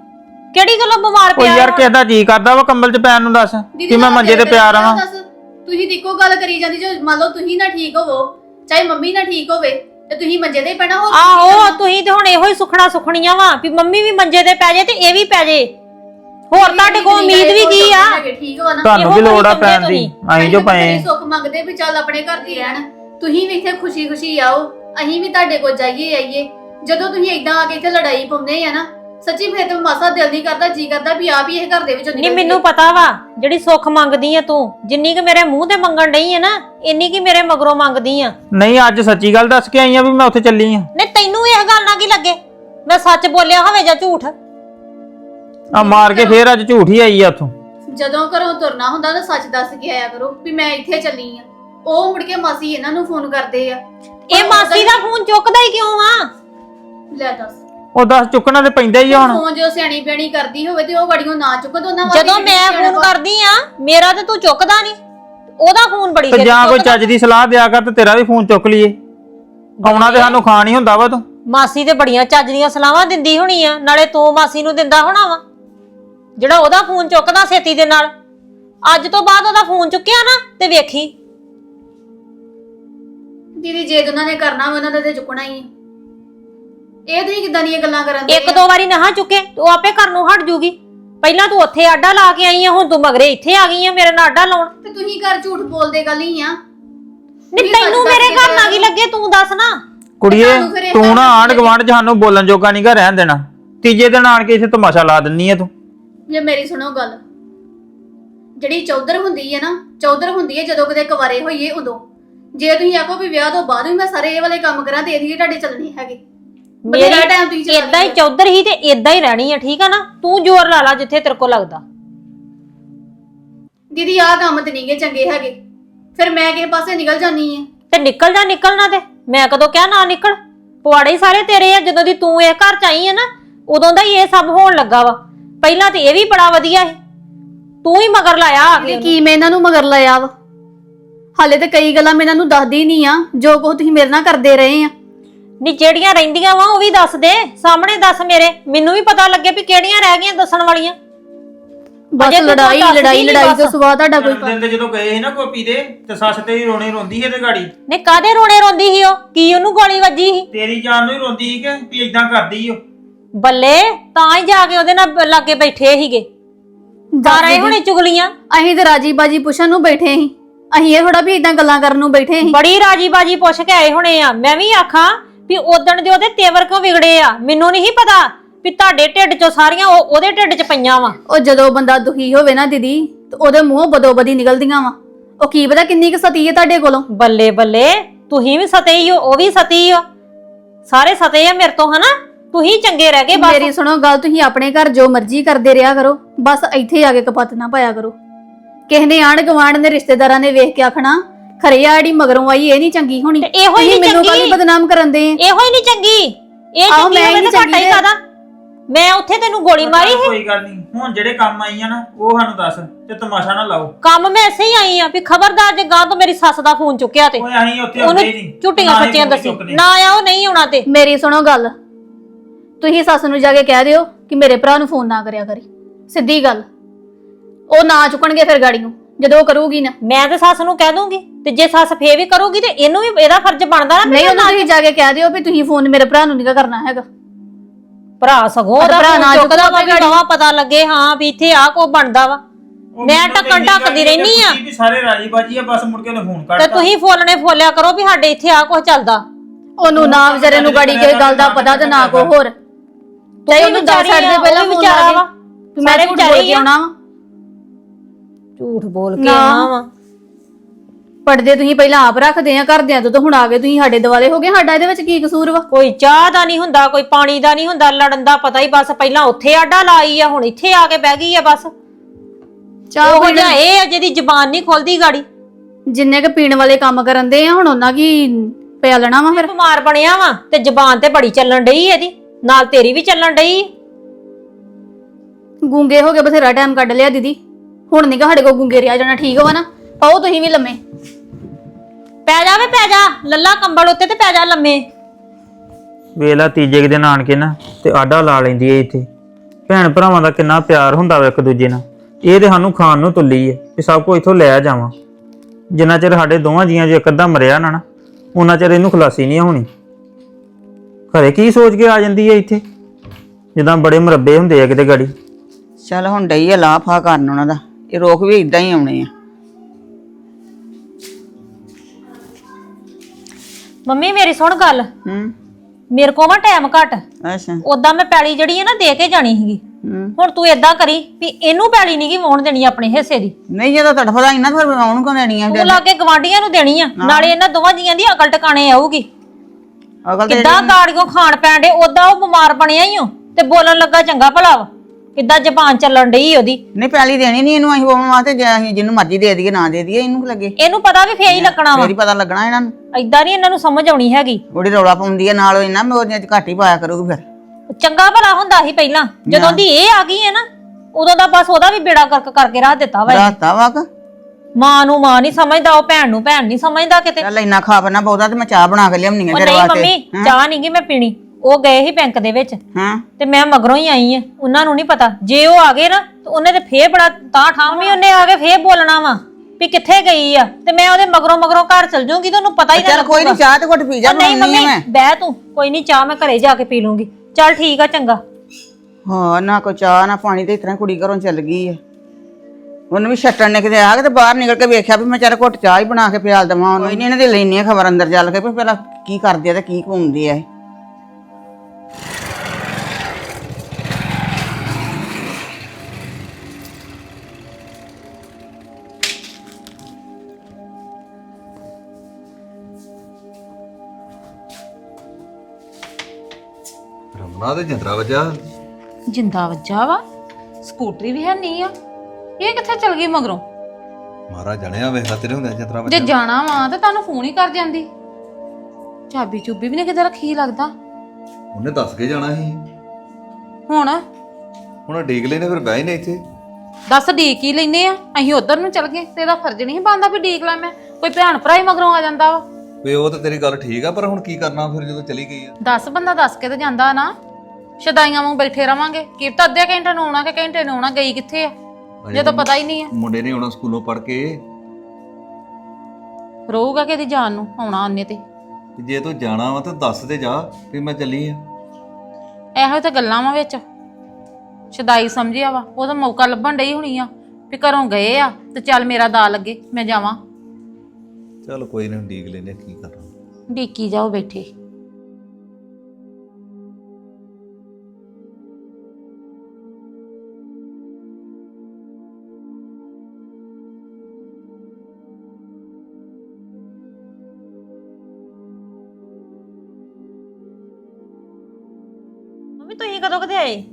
ਕਿਹੜੀ ਗੱਲੋਂ ਬਿਮਾਰ ਉਹ ਪਿਆ ਯਾਰ ਵਾ? ਕਿਸੇ ਦਾ ਜੀ ਕਰਦਾ ਵਾ ਕੰਬਲ 'ਚ ਪੈਣ ਨੂੰ ਦੱਸ ਕਿ ਮੈਂ ਮੰਜੇ ਤੇ ਪਿਆ ਰਵਾਂ। ਦੱਸ, ਤੁਸੀਂ ਤੇ ਇੱਕੋ ਗੱਲ ਕਰੀ ਜਾਂਦੀ ਜੋ ਮੰਨ ਲਓ ਤੁਸੀਂ ਨਾ ਠੀਕ ਹੋਵੋ ਚਾਹੇ ਮੰਮੀ ਨਾ ਠੀਕ ਹੋਵੇ ਤੇ ਤੁਸੀਂ ਮੰਜੇ ਤੇ ਹੀ ਪੈਣਾ ਹੋਰ ਆਹੋ ਤੁਸੀਂ ਤੇ ਹੁਣ ਇਹੋ ਹੀ ਸੁਖਣਾ ਸੁਖਣੀਆਂ ਵਾ ਵੀ ਮੰਮੀ ਵੀ ਮੰਜੇ ਤੇ ਪੈ ਜੇ ਤੇ ਇਹ ਵੀ ਪੈ ਜੇ। ਹੋਰ ਤੁਹਾਡੇ ਕੋਲ ਉਮੀਦ ਵੀ ਕੀ ਆ? ਠੀਕ ਵਾ ਨਾ? ਤੁਹਾਨੂੰ ਕੀ ਇਹੋ ਲੋੜ ਆ ਪੈਣ ਦੀ ਤੁਸੀਂ। ਆਈ ਜੋ ਅਸੀਂ ਪਏ। ਸੁੱਖ ਮੰਗਦੇ ਵੀ ਚੱਲ ਆਪਣੇ ਘਰ ਦੀ ਰਹਿਣ। ਤੁਸੀਂ ਵੀ ਇੱਥੇ ਖੁਸ਼ੀ ਖੁਸ਼ੀ ਆਓ ਅਸੀਂ ਵੀ ਤੁਹਾਡੇ ਕੋਲ ਜਾਈਏ ਆਈਏ। ਜਦੋਂ ਤੁਸੀਂ ਇਦਾਂ ਆ ਕੇ ਇੱਥੇ ਲੜਾਈ ਪਾਉਂਦੇ ਆ ਨਾ ਸੱਚੀ ਫਿਰ ਤੇ ਮਾਸਾ ਦਿਲ ਨਹੀਂ ਕਰਦਾ ਜੀ ਕਰਦਾ ਵੀ ਆਪ ਹੀ ਇਹ ਘਰ ਦੇ ਵਿੱਚੋਂ ਨਹੀਂ ਨਿਕਲ ਮੈਨੂੰ ਪਤਾ ਵਾ ਜਿਹੜੀ ਸੁੱਖ ਮੰਗਦੀ ਆ ਤੂੰ ਜਿੰਨੀ ਕਿ ਮੇਰੇ ਮੂੰਹ ਤੇ ਮੰਗਣ ਡਈ ਆ ਨਾ ਇੰਨੀ ਕਿ ਮੇਰੇ ਮਗਰੋਂ ਮੰਗਦੀ ਆ। ਨਹੀਂ ਅੱਜ ਸੱਚੀ ਗੱਲ ਦੱਸ ਕੇ ਆਈ ਆ ਵੀ ਮੈਂ ਉੱਥੇ ਚੱਲੀ ਆ। ਨਹੀਂ ਤੈਨੂੰ ਇਹ ਗੱਲ ਨਾ ਕੀ ਲੱਗੇ? ਮੈਂ ਸੱਚ ਬੋਲਿਆ ਹੋਵੇ ਜਾਂ ਝੂਠ? ਆ ਮਾਰ ਕੇ ਫੇਰ ਅੱਜ ਝੂਠ ਹੀ ਆਈ ਆ ਉੱਥੋਂ। ਜਦੋਂ ਘਰੋਂ ਤੁਰਨਾ ਹੁੰਦਾ ਤਾਂ ਸੱਚ ਦੱਸ ਕੇ ਆਇਆ ਕਰੋ ਵੀ ਮੈਂ ਇੱਥੇ ਚੱਲੀ ਆ। ਉਹ ਮੁੜ ਕੇ ਮਾਸੀ ਇਹਨਾਂ ਨੂੰ ਫੋਨ ਕਰਦੇ ਆ। ਇਹ ਮਾਸੀ ਦਾ ਫੋਨ ਚੁੱਕਦਾ ਹੀ ਕਿਉਂ ਆ? ਲੈ ਦੱਸ। ਉਹ ਦੱਸ ਚੁੱਕਣਾ ਤੇ ਪੈਂਦਾ ਹੀ ਆ ਹੁਣ। ਫੋਨ ਜੋ ਸਿਆਣੀ ਬਿਆਣੀ ਕਰਦੀ ਹੋਵੇ ਤੇ ਉਹ ਗੜੀਆਂ ਨਾ ਚੁੱਕੋ ਤੇ ਉਹਨਾਂ ਜਦੋਂ ਮੈਂ ਫੋਨ। ਕਰਦੀ ਆ ਮੇਰਾ ਤੇ ਤੂੰ ਚੁੱਕਦਾ ਨਹੀਂ। ਉਹਦਾ ਫੋਨ ਬੜੀ ਤੇ ਛੇਤੀ ਜਾਂ ਕੋਈ ਚੁੱਕਦਾ। ਚੱਜ ਦੀ ਸਲਾਹ ਦਿਆ ਕਰ ਤੇ ਤੇਰਾ ਵੀ ਫੋਨ ਚੁੱਕ ਲਈਏ। ਆਉਣਾ ਤੇ ਸਾਨੂੰ ਖਾਣ ਹੀ ਹੁੰਦਾ ਵਾ ਤੂੰ। ਮਾਸੀ ਤੇ ਬੜੀਆਂ ਚੱਜ ਦੀਆਂ ਸਲਾਹਾਂ ਦਿੰਦੀ ਹੋਣੀ ਆ ਨਾਲੇ ਤੂੰ ਮਾਸੀ ਨੂੰ ਦਿੰਦਾ ਹੋਣਾ ਵਾ। ਜਿਹੜਾ ਉਹਦਾ ਫੋਨ ਚੁੱਕਦਾ ਛੇਤੀ ਦੇ ਨਾਲ। ਅੱਜ ਤੋਂ ਬਾਅਦ ਉਹਦਾ ਫੋਨ ਚੁੱਕਿਆ ਨਾ ਤੇ ਵੇਖੀ। ਦੀਦੀ ਜੇ ਉਹਨਾਂ ਨੇ ਕਰਨਾ ਵਾ ਉਹਨਾਂ ਦਾ ਤੇ ਚੁੱਕਣਾ ਹੀ ਆ। ਇਹ ਤੁਸੀਂ ਕਿਦਾਂ ਦੀਆਂ ਗੱਲਾਂ ਕਰਨ ਦੇ ਇੱਕ ਦੋ ਵਾਰੀ ਨਾ ਚੁੱਕੇ ਤੇ ਉਹ ਆਪੇ ਘਰ ਨੂੰ ਹਟ ਜੂਗੀ। ਪਹਿਲਾਂ ਤੂੰ ਉੱਥੇ ਆਡਾ ਲਾ ਕੇ ਆਈ ਆ ਹੁਣ ਤੂੰ ਮਗਰੇ ਇੱਥੇ ਆ ਗਈ ਆ ਮੇਰੇ ਨਾਲ ਆਡਾ ਲਾਉਣ। ਤੇ ਤੁਸੀਂ ਘਰ ਝੂਠ ਬੋਲਦੇ ਗੱਲ ਹੀ ਆ। ਸੱਚ ਤੈਨੂੰ ਮੇਰੇ ਘਰ ਨਾ ਕੀ ਲੱਗੇ ਤੂੰ ਦੱਸ ਨਾ। ਕੁੜੀਏ ਤੂੰ ਨਾ ਆਂਢ ਗਵਾਂਢ ਚ ਸਾਨੂੰ ਬੋਲਣ ਜੋਗਾ ਨਹੀਂ ਗਾ ਰਹਿਣ ਦੇਣਾ। ਤੀਜੇ ਦਿਨ ਆਣ ਕੇ ਇੱਥੇ ਤਮਾਸ਼ਾ ਲਾ ਦਿੰਨੀ ਆ ਤੂੰ। ਜੇ ਮੇਰੀ ਸੁਣੋ ਗੱਲ। ਜਿਹੜੀ ਚੌਧਰ ਹੁੰਦੀ ਹੈ ਨਾ ਚੌਧਰ ਹੁੰਦੀ ਹੈ ਜਦੋਂ ਕਦੇ ਕੁਵਾਰੇ ਹੋਈਏ ਉਦੋਂ। ਜੇ ਤੁਸੀਂ ਆਖੋ ਵੀ ਵਿਆਹ ਤੋਂ ਬਾਅਦ ਵੀ ਮੈਂ ਸਾਰੇ ਇਹ ਵਾਲੇ ਕੰਮ ਕਰਾਂ ਤੇ ਇਹਦੀ ਤੁਹਾਡੇ ਚੱਲਣੇ ਹੈਗੇ। ਟਾਈਮ ਤੁਸੀਂ ਇਦਾਂ ਹੀ। ਚੌਧਰ ਹੀ ਤੇ ਇਦਾਂ ਹੀ ਰਹਿਣੀ ਆ ਠੀਕ ਆ ਨਾ? ਤੂੰ ਜ਼ੋਰ ਲਾ ਲਾ ਜਿੱਥੇ ਤੇਰੇ ਕੋ ਲੱਗਦਾ। ਦੀਦੀ ਆਹ ਕੰਮ ਤੇ ਨਹੀਂਗੇ ਚੰਗੇ ਹੈਗੇ। ਫਿਰ ਮੈਂ ਕਿਸੇ ਪਾਸੇ ਨਿਕਲ ਜਾਨੀ ਆ। ਤੇ ਨਿਕਲ ਜਾ ਨਿਕਲਣਾ ਤੇ। ਮੈਂ ਕਦੋਂ ਕਿਹਾ ਨਾ ਨਿਕਲ? ਪੁਆੜੇ ਹੀ ਸਾਰੇ ਤੇਰੇ ਆ ਜਦੋਂ ਦੀ ਤੂੰ ਇਹ ਘਰ ਚ ਆਈ ਆ ਨਾ ਉਦੋਂ ਦਾ ਹੀ ਇਹ ਸਭ ਹੋਣ ਲੱਗਾ ਵਾ। ਪਹਿਲਾਂ ਤੇ ਇਹ ਵੀ ਬੜਾ ਵਧੀਆ ਸੀ। ਤੂੰ ਹੀ ਮਗਰ ਲਾਇਆ ਆ ਕੇ ਕੀ ਮੈਂ ਇਹਨਾਂ ਨੂੰ ਮਗਰ ਲਾਇਆ ਵਾ? ਹਾਲੇ ਤੇ ਕਈ ਗੱਲਾਂ ਮੈਂ ਇਹਨਾਂ ਨੂੰ ਦੱਸਦੀ ਨਹੀਂ ਆ ਜੋ ਕੁਝ ਤੁਸੀਂ ਮੇਰੇ ਨਾਲ ਕਰਦੇ ਰਹੇ ਆ। ਨੀ ਜਿਹੜੀਆਂ ਰਹਿੰਦੀਆਂ ਵਾ ਉਹ ਵੀ ਦੱਸ ਦੇ ਸਾਹਮਣੇ ਦੱਸ ਮੇਰੇ। ਮੈਨੂੰ ਵੀ ਪਤਾ ਲੱਗੇ ਵੀ ਕਿਹੜੀਆਂ ਰਹਿ ਗਈਆਂ ਦੱਸਣ ਵਾਲੀਆਂ। ਬਸ ਅਜੇ ਤੂੰ ਲੜਾਈ ਦੱਸਦੀ ਲੜਾਈ ਨੀ ਲੜਾਈ ਬਸ। ਤੋਂ ਸਵਾ ਤੁਹਾਡਾ ਕੋਈ ਦਿਨ ਤੇ ਜਦੋਂ ਗਏ ਸੀ ਨਾ ਗੋਪੀ ਦੇ ਤੇ ਸੱਸ ਤੇ ਹੀ ਰੋਣੇ ਰੋਂਦੀ ਸੀ ਤੇ ਗਾੜੀ। ਨੇ ਕਾਦੇ ਰੋਣੇ ਰੋਂਦੀ ਸੀ ਉਹ? ਕੀ ਉਹਨੂੰ ਗੋਲੀ ਵੱਜੀ ਸੀ? ਤੇਰੀ ਜਾਨ ਨੂੰ ਹੀ ਰੋਂਦੀ ਸੀ ਕਿ ਵੀ ਇਦਾਂ ਕਰਦੀ ਓ ਬੱਲੇ ਤਾਂ ਹੀ ਜਾ ਕੇ ਉਹਦੇ ਨਾਲ ਲਾਗੇ ਬੈਠੇ ਸੀਗੇ। ਕਰ ਰਹੇ ਹੁਣੇ ਚੁਗਲੀਆਂ। ਅਸੀਂ ਤੇ ਰਾਜੀ ਬਾਜੀ ਪੁੱਛਣ ਨੂੰ ਬੈਠੇ ਸੀ। ਅਸੀਂ ਇਹ ਥੋੜਾ ਵੀ ਇਦਾਂ ਗੱਲਾਂ ਕਰਨ ਨੂੰ ਬੈਠੇ ਸੀ। ਬੜੀ ਰਾਜੀ ਬਾਜੀ ਪੁੱਛ ਕੇ ਆਏ ਹੋਣੇ ਆ। ਮੈਂ ਵੀ ਆਖਾਂ ਵੀ ਉਦਣ ਦੇ ਉਹਦੇ ਤੇਵਰ ਕਿਉਂ ਵਿਗੜੇ ਆ? ਮੈਨੂੰ ਨਹੀਂ ਪਤਾ ਵੀ ਤੁਹਾਡੇ ਢਿੱਡ ਚੋਂ ਸਾਰੀਆਂ ਉਹ ਉਹਦੇ ਢਿੱਡ 'ਚ ਪਈਆਂ ਵਾ। ਉਹ ਜਦੋਂ ਬੰਦਾ ਦੁਖੀ ਹੋਵੇ ਨਾ ਦੀਦੀ ਤੇ ਉਹਦੇ ਮੂੰਹੋਂ ਬਦੋ ਬਦੀ ਨਿਕਲਦੀਆਂ ਵਾ। ਉਹ ਕੀ ਪਤਾ ਕਿੰਨੀ ਕੁ ਸਤੀ ਹੈ ਤੁਹਾਡੇ ਕੋਲੋਂ। ਬੱਲੇ ਬੱਲੇ ਤੁਸੀਂ ਵੀ ਸਤੇ ਹੀ ਹੋ ਉਹ ਵੀ ਸਤੀ ਹੋ। ਸਾਰੇ ਸਤੇ ਆ ਮੇਰੇ ਤੋਂ ਹਨਾ? ਤੁਸੀਂ ਚੰਗੇ ਰਹਿ ਗਏ ਬਸ। ਮੇਰੀ ਸੁਣੋ ਗੱਲ ਤੁਸੀਂ ਆਪਣੇ ਘਰ ਜੋ ਮਰਜ਼ੀ ਕਰਦੇ ਰਿਹਾ ਕਰੋ। ਬਸ ਇੱਥੇ ਆ ਕੇ ਕਪੱਤ ਨਾ ਪਾਇਆ ਕਰੋ। ਕਿਸੇ ਨੇ ਆਂਢ ਗੁਆਂਢ ਨੇ ਰਿਸ਼ਤੇਦਾਰਾਂ ਨੇ ਵੇਖ ਕੇ ਆਖਣਾ ਖਰੇ ਆੜੀ ਮਗਰੋਂ ਆਈ ਇਹ ਨਹੀਂ ਚੰਗੀ ਹੋਣੀ। ਤੇ ਇਹੋ ਹੀ ਨਹੀਂ ਮੈਨੂੰ ਚੰਗੀ। ਕਾਲੀ ਬਦਨਾਮ ਕਰਨ ਦੇ ਇਹੋ ਹੀ ਨਹੀਂ ਚੰਗੀ। ਇਹ ਆਹੋ, ਚੰਗੀ ਮੈਂ ਹੋਵੇ ਤਾਂ ਘਾਟਾ ਹੀ ਚੰਗੀ ਕਾਦਾ ਮੈਂ ਉੱਥੇ ਤੈਨੂੰ ਗੋਲੀ ਮਾਰੀ ਸੀ। ਕੋਈ ਗੱਲ ਨਹੀਂ। ਹੁਣ ਜਿਹੜੇ ਕੰਮ ਆਈਆਂ ਨਾ ਉਹ ਸਾਨੂੰ ਦੱਸ ਤੇ ਤਮਾਸ਼ਾ ਨਾ ਲਾਓ। ਕੰਮ ਮੈਂ ਐਸੇ ਹੀ ਆਈ ਆ ਵੀ ਖਬਰਦਾਰ ਜੇ ਗਾਂ ਤੋਂ ਮੇਰੀ ਸੱਸ ਦਾ ਫੋਨ ਚੁੱਕਿਆ ਤੇ। ਓਏ ਅਸੀਂ ਉੱਥੇ ਉਹਨੂੰ ਆਉਂਦੇ ਹੀ ਨਹੀਂ। ਝੂਟੀਆਂ ਸੱਚੀਆਂ ਦੱਸੀ। ਨਾ ਆ ਉਹ ਨਹੀਂ ਆਉਣਾ ਤੇ। ਮੇਰੀ ਸੁਣੋ ਗੱਲ। ਤੁਸੀਂ ਸੱਸ ਨੂੰ ਜਾ ਕੇ ਕਹਿ ਦਿਓ ਕਿ ਮੇਰੇ ਭਰਾ ਨੂੰ ਫੋਨ ਨਾ ਕਰਿਆ ਕਰੀ। ਸਿੱਧੀ ਗੱਲ। ਉਹ ਨਾ ਚੁੱਕਣਗੇ ਫਿਰ ਗਾੜੀ ਨੂੰ। ਜਦੋਂ ਉਹ ਕਰੂਗੀ ਨਾ। ਮੈਂ ਤੇ ਸੱਸ ਨੂੰ ਕਹਿ ਦੂੰਗੀ ਤੇ ਜੇ ਸੱਸ ਫੇਰ ਵੀ ਕਰੂਗੀ ਤੇ ਇਹਨੂੰ ਵੀ ਇਹਦਾ ਫਰਜ਼ ਬਣਦਾ ਨਾ ਵੀ ਨਹੀਂ ਮੈਂ ਉਹਨੂੰ ਤੁਸੀਂ ਜਾ ਕੇ ਕਹਿ ਦਿਓ ਵੀ ਤੁਸੀਂ ਫੋਨ ਮੇਰੇ ਭਰਾ ਨੂੰ ਨਹੀਂ ਕਰਨਾ ਹੈਗਾ। ਭਰਾ ਸਗੋਂ ਉਹਦਾ ਭਰਾ ਨਾ ਚੁੱਕਦਾ ਵਾ ਵੀ ਨਵਾਂ ਪਤਾ ਲੱਗੇ ਹਾਂ ਵੀ ਇੱਥੇ ਆ ਕੋ ਬਣਦਾ ਵਾ। ਮੈਂ ਢੱਕਣ ਢੱਕਦੀ ਰਹਿਨੀ ਆ। ਵੀ ਸਾਰੇ ਰਾਜੀ ਬਾਜੀ ਆ ਬਸ ਮੁੜ ਕੇ ਉਹਨੇ ਫੋਨ ਤੇ ਤੁਸੀਂ ਫੋਲਣੇ ਫੋਲਿਆ ਕਰੋ ਵੀ ਸਾਡੇ ਇੱਥੇ ਆ ਕੁਝ ਚੱਲਦਾ। ਉਹਨੂੰ ਨਾ ਵਿਚਾਰੇ ਨੂੰ ਗਾੜੀ ਕੋਈ ਗੱਲ ਦਾ ਪਤਾ ਤੇ ਨਾ ਕੋ ਹੋਰ। ਚਾਹੇ ਉਹਨੂੰ ਦੱਸ ਛੱਡ ਦੇ ਪਹਿਲਾਂ ਫੋਨ ਵਿਚਾਰਾ ਲਾ ਵਾ। ਕੇ ਮੈਂ ਝੂਠ ਬੋਲ ਕੇ। ਆਉਣਾ। ਵਾ ਝੂਠ ਬੋਲ ਕੇ ਨਾ। ਵਾ। ਪੜਦੇ ਤੁਸੀਂ ਪਹਿਲਾਂ ਆਪ ਰੱਖਦੇ ਆ ਘਰਦਿਆਂ ਤੋਂ ਤਾਂ ਹੁਣ ਆ ਗਏ ਤੁਸੀਂ ਸਾਡੇ ਦਿਵਾਲੇ ਹੋ ਗਏ ਸਾਡਾ ਇਹਦੇ ਵਿੱਚ ਕੀ ਕਸੂਰ ਵਾ? ਕੋਈ ਚਾਹ ਦਾ ਨਹੀਂ ਹੁੰਦਾ ਕੋਈ ਪਾਣੀ ਦਾ ਨਹੀਂ ਹੁੰਦਾ ਲੜਨ ਦਾ ਪਤਾ ਹੀ ਬਸ ਪਹਿਲਾਂ ਉੱਥੇ ਆਡਾ ਲਾਈ ਆ ਹੁਣ ਇੱਥੇ ਆ ਕੇ ਬਹਿ ਗਈ ਆ ਬਸ। ਚਾਹ ਉਹ ਜਿਹਾ ਇਹ ਆ ਜਿਹਦੀ ਜ਼ਬਾਨ ਨਹੀਂ ਖੁੱਲਦੀ ਗਾੜੀ। ਜਿੰਨੇ ਕ ਪੀਣ ਵਾਲੇ ਕੰਮ ਕਰਨ ਦੇ ਆ ਹੁਣ ਉਹਨਾਂ ਕੀ ਪਿਆ ਲੈਣਾ ਵਾ ਫਿਰ? ਬਿਮਾਰ ਬਣਿਆ ਵਾ ਤੇ ਜ਼ਬਾਨ ਤੇ ਬੜੀ ਚੱਲਣ ਡਈ ਇਹਦੀ ਨਾਲ ਤੇਰੀ ਵੀ ਚੱਲਣ ਡਈ ਗੂੰਗੇ ਹੋ ਗਏ ਬਥੇਰਾ ਟਾਈਮ ਕੱਢ ਲਿਆ ਦੀਦੀ। ਹੁਣ ਨਹੀਂ ਸਾਡੇ ਕੋਲ ਗੂੰਗੇ ਰਿਆ ਜਾਣਾ ਠੀਕ ਵਾ ਨਾ? ਪਾਓ ਤੁਸੀਂ ਵੀ ਲੰਮੇ। ਪੈ ਜਾ ਵੇ ਪੈ ਜਾ। ਲੱਲਾ ਕੰਬਲ ਉੱਤੇ ਤੇ ਪੈ ਜਾ ਲੰਮੇ। ਵੇਲਾ ਤੀਜੇ ਕੁ ਦਿਨ ਆਣ ਕੇ ਨਾ ਤੇ ਆਡਾ ਲਾ ਲੈਂਦੀ ਏ ਇੱਥੇ। ਭੈਣ ਭਰਾਵਾਂ ਦਾ ਕਿੰਨਾ ਪਿਆਰ ਹੁੰਦਾ ਵਾ ਇੱਕ ਦੂਜੇ ਨਾਲ। ਇਹ ਤੇ ਸਾਨੂੰ ਖਾਣ ਨੂੰ ਤੁੱਲੀ ਏ ਵੀ ਸਭ ਕੁਝ ਇਥੋਂ ਲੈ ਜਾਵਾਂ। ਜਿੰਨਾ ਚਿਰ ਸਾਡੇ ਦੋਵਾਂ ਜੀਆਂ 'ਚ ਇੱਕ ਅੱਧਾ ਮਰਿਆ ਨਾ ਨਾ ਉਹਨਾਂ ਚਿਰ ਇਹਨੂੰ ਖਲਾਸੀ ਨਹੀਂ ਹੋਣੀ। ਘਰੇ ਕੀ ਸੋਚ ਕੇ ਆ ਜਾਂਦੀ ਏ ਇੱਥੇ? ਜਿੱਦਾਂ ਬੜੇ ਮਰੱਬੇ ਹੁੰਦੇ ਆ ਕਿਤੇ ਗਾੜੀ। ਚੱਲ ਹੁਣ ਡਈ ਆ ਲਾਫਾ ਕਰਨ ਉਹਨਾਂ ਦਾ। ਇਹ ਰੋਕ ਵੀ ਇਦਾਂ ਹੀ ਆਉਣੇ ਆ। ਮੰਮੀ ਮੇਰੀ ਸੁਣ ਗੱਲ। ਹੂੰ। ਮੇਰੇ ਕੋਲ ਵਾ ਟਾਈਮ ਘੱਟ। ਅੱਛਾ। ਉਦਾਂ ਮੈਂ ਪੈਲੀ ਜਿਹੜੀ ਹੈ ਨਾ ਦੇ ਕੇ ਜਾਣੀ ਸੀਗੀ। ਹੂੰ। ਹੁਣ ਤੂੰ ਏਦਾਂ ਕਰੀ ਵੀ ਇਹਨੂੰ ਪੈਲੀ ਨਹੀਂ ਗੀ ਵਾਉਣ ਦੇਣੀ ਆਪਣੇ ਹਿੱਸੇ ਦੀ। ਨਹੀਂ ਜਦੋਂ ਤੜਫਦਾ ਇੰਨਾ ਫਿਰ ਆਉਣ ਕੋ ਦੇਣੀ ਆ? ਤੂੰ ਲਾਗੇ ਗਵਾਂਢੀਆਂ ਨੂੰ ਦੇਣੀ ਆ। ਨਾਲੇ ਇਹਨਾਂ ਦੋਵਾਂ ਜੀਆਂ ਦੀ ਅਕਲ ਟਿਕਾਣੇ ਆਊਗੀ। ਅਗਲ ਤੇ ਕਿੱਦਾਂ ਗਾੜੀਆਂ ਖਾਣ ਪੈਣ ਦੇ ਉਦਾਂ ਉਹ ਬਿਮਾਰ ਬਣਿਆ ਹੀ ਓ ਤੇ ਬੋਲਣ ਲੱਗਾ ਚੰਗਾ ਭਲਾ ਵਾ। ਕਿੱਦਾਂ ਜ਼ਬਾਨ ਚੱਲਣ ਡਈ ਉਹਦੀ? ਨਹੀਂ ਪੈਲੀ ਦੇਣੀ ਨਹੀਂ ਇਹਨੂੰ ਅਸੀਂ ਪਾਉਣ ਵਾਸਤੇ ਜੇ ਅਸੀਂ ਜਿਹਨੂੰ ਮਰਜ਼ੀ ਦੇ ਦਈਏ ਨਾ ਦੇ ਦਈਏ ਇਹਨੂੰ ਕੀ ਲੱਗੇ? ਇਹਨੂੰ ਪਤਾ ਵੀ ਫੇਰ ਹੀ ਲੱਗਣਾ ਵਾ। ਫੇਰ ਹੀ ਪਤਾ ਲੱਗਣਾ ਇਹਨਾਂ ਨੂੰ। ਏਦਾਂ ਨਹੀਂ ਇਹਨਾਂ ਨੂੰ ਸਮਝ ਆਉਣੀ ਹੈਗੀ। ਬੜੀ ਰੌਲਾ ਪਾਉਂਦੀ ਆ ਨਾਲ ਇਹਨਾਂ ਮੈਂ ਉਹਦੀਆਂ ਚ ਘੱਟ ਹੀ ਪਾਇਆ ਕਰੂਗੀ ਫਿਰ। ਚੰਗਾ ਭਲਾ ਹੁੰਦਾ ਸੀ ਪਹਿਲਾਂ। ਜਦੋਂ ਦੀ ਇਹ ਆ ਗਈ ਹੈ ਨਾ ਉਦੋਂ ਦਾ ਬਸ ਉਹਦਾ ਵੀ ਬੇੜਾ ਕਰਕ ਕਰਕੇ ਰੱਖ ਦਿੱਤਾ ਵਾ। ਰਾਤਾ ਵਾ ਕਿ? ਮਾਂ ਨੂੰ ਮਾਂ ਨਹੀਂ ਸਮਝਦਾ ਉਹ ਭੈਣ ਨੂੰ ਭੈਣ ਨਹੀਂ ਸਮਝਦਾ ਕਿਤੇ। ਚੱਲ ਇੰਨਾ ਖਾ ਬਣਾ ਬਹੁਤਾ ਤੇ ਮੈਂ ਚਾਹ ਬਣਾ ਕੇ ਲਿਆਉਣੀ ਆ ਉਹ ਤੇਰੇ ਨਹੀਂ ਵਾਸਤੇ। ਮੰਮੀ ਚਾਹ ਨਹੀਂ ਗੀ ਮੈਂ ਪੀਣੀ। ਉਹ ਗਏ ਸੀ ਬੈਂਕ ਦੇ ਵਿੱਚ। ਹਾਂ। ਤੇ ਮੈਂ ਮਗਰੋਂ ਹੀ ਆਈ ਆ। ਉਹਨਾਂ ਨੂੰ ਨਹੀਂ ਪਤਾ। ਜੇ ਉਹ ਆ ਗਏ ਨਾ ਤੇ ਉਹਨੇ ਤੇ ਫੇਰ ਬੜਾ ਤਾਂ ਵੀ ਉਹਨੇ ਆ ਕੇ ਫੇਰ ਬੋਲਣਾ ਵਾ ਵੀ ਕਿੱਥੇ ਗਈ ਆ। ਤੇ ਮੈਂ ਉਹਦੇ ਮਗਰੋਂ ਮਗਰੋਂ ਘਰ ਚਲ ਜਾਊਂਗੀ ਤੇ ਉਹਨੂੰ ਪਤਾ ਹੀ ਨਾ ਚੱਲ ਕੋਈ ਨਹੀਂ ਚਾਹ ਤੇ ਘੁੱਟ ਪੀ ਜਾ ਉਹ ਨਹੀਂ ਬਣਾਉਣੀ ਆ ਮੰਮੀ ਮੈਂ। ਬਹਿ ਤੂੰ। ਕੋਈ ਨਹੀਂ ਚਾਹ ਮੈਂ ਘਰੇ ਜਾ ਕੇ ਪੀ ਲੂੰਗੀ। ਚੱਲ ਠੀਕ ਆ ਚੰਗਾ। ਹਾਂ ਨਾ ਕੋ ਚਾਹ ਨਾ ਪਾਣੀ ਤੇ ਇਤਨਾ ਕੁੜੀ ਘਰੋਂ ਚੱਲ ਗਈ ਹੈ ਉਹਨੂੰ ਵੀ ਛੱਟਣ ਨੇ ਕਿਤੇ ਆ ਕੇ ਤੇ ਬਾਹਰ ਨਿਕਲ ਕੇ ਵੇਖਿਆ ਵੀ ਮੈਂ ਚੱਲ ਘੁੱਟ ਚਾਹ ਹੀ ਬਣਾ ਕੇ ਪਿਆਲ ਦਵਾਂ। ਉਹਨੂੰ ਨਹੀਂ ਇਹਨਾਂ ਦੇ ਲੈਣੀ ਆ ਖਬਰ ਅੰਦਰ ਚੱਲ ਕੇ ਵੀ ਪਹਿਲਾਂ ਕੀ ਕਰਦੇ ਆ ਤੇ ਕੀ ਘੁੰਮਦੇ ਆ ਇਹ। ਰਮਨਾ ਤੇ ਜਿੰਦਰਾ ਵਜਾ ਜਿੰਦਾ ਵੱਜਾ ਵਾ? ਸਕੂਟਰੀ ਵੀ ਹੈ ਨਹੀਂ ਆ। ਇਹ ਕਿੱਥੇ ਚਲ ਗਈ ਮਗਰੋਂ? ਮਹਾਰਾਜ ਜਣਿਆ ਵੇਖਦਾ ਤੇਰੇ ਹੁੰਦੇ ਜਿੰਦਰਾ ਜੇ ਵਜਾ ਜਾਣਾ ਵਾ ਤਾਂ ਤੁਹਾਨੂੰ ਫੋਨ ਹੀ ਕਰ ਜਾਂਦੀ। ਚਾਬੀ ਚੁੱਬੀ ਵੀ ਨਹੀਂ ਕਿਤੇ ਰੱਖੀ ਲੱਗਦਾ। ਉਹਨੇ ਦੱਸ ਕੇ ਜਾਣਾ ਸੀ। ਹੁਣ? ਹੁਣ ਡੀਕ ਲੈਨੇ ਫਿਰ ਬਹਿ ਹੀ ਨਹੀਂ ਇੱਥੇ। ਦੱਸ ਡੀਕ ਹੀ ਲੈਨੇ ਆ। ਅਸੀਂ ਉਧਰ ਨੂੰ ਚਲ ਗਏ। ਤੇਰਾ ਫਰਜ਼ ਨਹੀਂ ਬੰਦਾ ਵੀ ਡੀਕ ਲਾ ਮੈਂ। ਕੋਈ ਭੈਣ ਭਰਾ ਹੀ ਮਗਰੋਂ ਆ ਜਾਂਦਾ ਵਾ। ਵੀ ਉਹ ਤਾਂ ਤੇਰੀ ਗੱਲ ਠੀਕ ਆ ਪਰ ਹੁਣ ਕੀ ਕਰਨਾ ਫਿਰ ਜਦੋਂ ਚਲੀ ਗਈ ਆ? ਦੱਸ ਬੰਦਾ ਦੱਸ ਕੇ ਤੇ ਜਾਂਦਾ ਨਾ। ਸ਼ਦਾਈਆਂ ਵਾਂਗ ਬੈਠੇ ਰਵਾਂਗੇ। ਕੀ ਪਤਾ ਅੱਧੇ ਘੰਟੇ ਨੂੰ ਆਉਣਾ ਕਿ ਘੰਟੇ ਨੂੰ ਆਉਣਾ ਗਈ ਕਿੱਥੇ ਆ? ਜਦੋਂ ਪਤਾ ਹੀ ਨਹੀਂ ਆ। ਮੁੰਡੇ ਨੇ ਆਉਣਾ ਸਕੂਲੋਂ ਪੜ ਕੇ। ਰਹੂਗਾ ਕਿ ਇਹਦੀ ਜਾਨ ਨੂੰ ਆਉਣਾ ਉਹਨੇ ਤੇ। ਤੇ ਜੇ ਤੂੰ ਜਾਣਾ ਵਾ ਤਾਂ ਦੱਸ ਦੇ ਜਾ ਵੀ ਮੈਂ ਚੱਲੀ ਆ। ਇਹੋ ਤਾਂ ਗੱਲਾਂ ਵਾ ਵਿੱਚ। ਸ਼ਦਾਈ ਸਮਝਿਆ ਵਾ ਉਹਦਾ ਮੌਕਾ ਲੱਭਣ ਡਈ ਹੋਣੀ ਆ ਵੀ ਘਰੋਂ ਗਏ ਆ ਤੇ ਚੱਲ ਮੇਰਾ ਦਾ ਲੱਗੇ ਮੈਂ ਜਾਵਾਂ। ਚੱਲ ਕੋਈ ਨਹੀਂ ਡੀਕ ਲੈਨੇ ਕੀ ਕਰਨਾ ਡੀਕੀ ਜਾਓ ਬੈਠੇ। ਕਦੋਂ ਕਦੇ ਆਏ?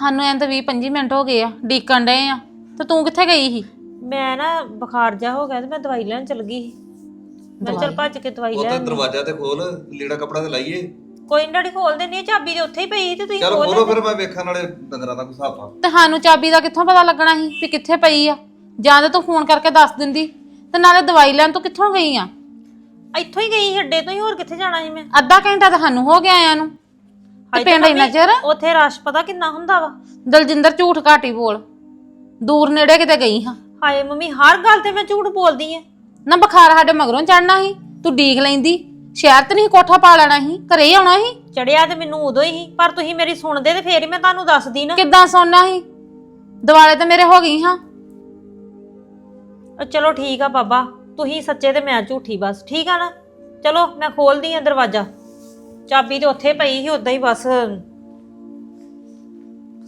ਸਾਨੂੰ ਐਂ ਤਾਂ 20 25 ਮਿੰਟ ਹੋ ਗਏ ਆ ਡੀਕਣ ਡਏ ਆ। ਤੇ ਤੂੰ ਕਿੱਥੇ ਗਈ ਸੀ? ਮੈਂ ਨਾ ਬੁਖਾਰ ਜਾ ਹੋ ਗਿਆ ਤੇ ਮੈਂ ਦਵਾਈ ਲੈਣ ਚਲ ਗਈ ਸੀ। ਮੈਂ ਚਲ ਭੱਜ ਕੇ ਦਵਾਈ ਉਹ ਲੈ ਤਾਂ ਦਰਵਾਜ਼ਾ ਤੇ ਖੋਲ ਲੀੜਾ ਕਪੜਾ ਤੇ ਲਾਈਏ। ਕੋਈ ਨੀ ਡੈਡੀ ਖੋਲ ਆ ਚਾਬੀ ਤੇ ਉੱਥੇ ਹੀ ਪਈ ਸੀ ਤੇ ਤੁਸੀਂ ਚੱਲ ਖੋਲ ਖੋਲੋ ਫਿਰ ਮੈਂ ਵੇਖਣ ਵਾਲੇ ਡੰਗਰਾਂ ਦਾ ਗੁਸਾਫਾ ਤੇ ਸਾਨੂੰ ਚਾਬੀ ਦਾ ਕਿੱਥੋਂ ਪਤਾ ਲੱਗਣਾ ਸੀ ਵੀ ਕਿੱਥੇ ਪਈ ਆ? ਜਾਂ ਤੇ ਤੂੰ ਫੋਨ ਕਰਕੇ ਦੱਸ ਦਿੰਦੀ। ਤੇ ਨਾਲੇ ਦਵਾਈ ਲੈਣ ਤੂੰ ਕਿੱਥੋਂ ਗਈ ਆ? ਇੱਥੋਂ ਹੀ ਗਈ ਹੱਡੇ ਤੋਂ ਹੀ ਹੋਰ ਕਿੱਥੇ ਜਾਣਾ ਸੀ ਮੈਂ? ਅੱਧਾ ਘੰਟਾ ਤਾਂ ਸਾਨੂੰ ਹੋ ਗਿਆ ਆਇਆਂ ਨੂੰ। ਤੇ ਪਿੰਡ ਇੰਨਾ ਚਿਰ? ਉੱਥੇ ਰਸ਼ ਪਤਾ ਕਿੰਨਾ ਹੁੰਦਾ ਵਾ? ਦਲਜਿੰਦਰ ਝੂਠ ਘਾਟੀ ਬੋਲ। ਦੂਰ ਨੇੜੇ ਕਿਤੇ ਗਈ ਹਾਂ। ਹਾਏ ਮੰਮੀ ਹਰ ਗੱਲ ਤੇ ਮੈਂ ਝੂਠ ਬੋਲਦੀ ਆ। ਨਾ ਬੁਖਾਰ ਸਾਡੇ ਮਗਰੋਂ ਚੜਨਾ ਸੀ। ਤੂੰ ਡੀਕ ਲੈਂਦੀ। ਸ਼ਹਿਰ ਤੇ ਨਹੀਂ ਕੋਠਾ ਪਾ ਲੈਣਾ ਸੀ। ਘਰੇ ਆਉਣਾ ਸੀ। ਚੜਿਆ ਤੇ ਮੈਨੂੰ ਉਦੋਂ ਹੀ ਪਰ ਤੁਸੀਂ ਮੇਰੀ ਸੁਣਦੇ ਤੇ ਫੇਰ ਹੀ ਮੈਂ ਤੁਹਾਨੂੰ ਦੱਸਦੀ ਨਾ। ਕਿੱਦਾਂ ਸੌਣਾ ਸੀ? ਦਿਵਾਲੇ ਤੇ ਮੇਰੇ ਹੋ ਗਈ ਹਾਂ। ਅ, ਚਲੋ ਠੀਕ ਆ ਬਾਬਾ ਤੁਸੀਂ ਸੱਚੇ ਤੇ ਮੈਂ ਝੂਠੀ ਬਸ ਠੀਕ ਆ ਨਾ? ਚਲੋ ਮੈਂ ਖੋਲਦੀ ਆ ਦਰਵਾਜ਼ਾ। ਚਾਬੀ ਤੇ ਉੱਥੇ ਪਈ ਸੀ ਉਦਾਂ ਹੀ ਬਸ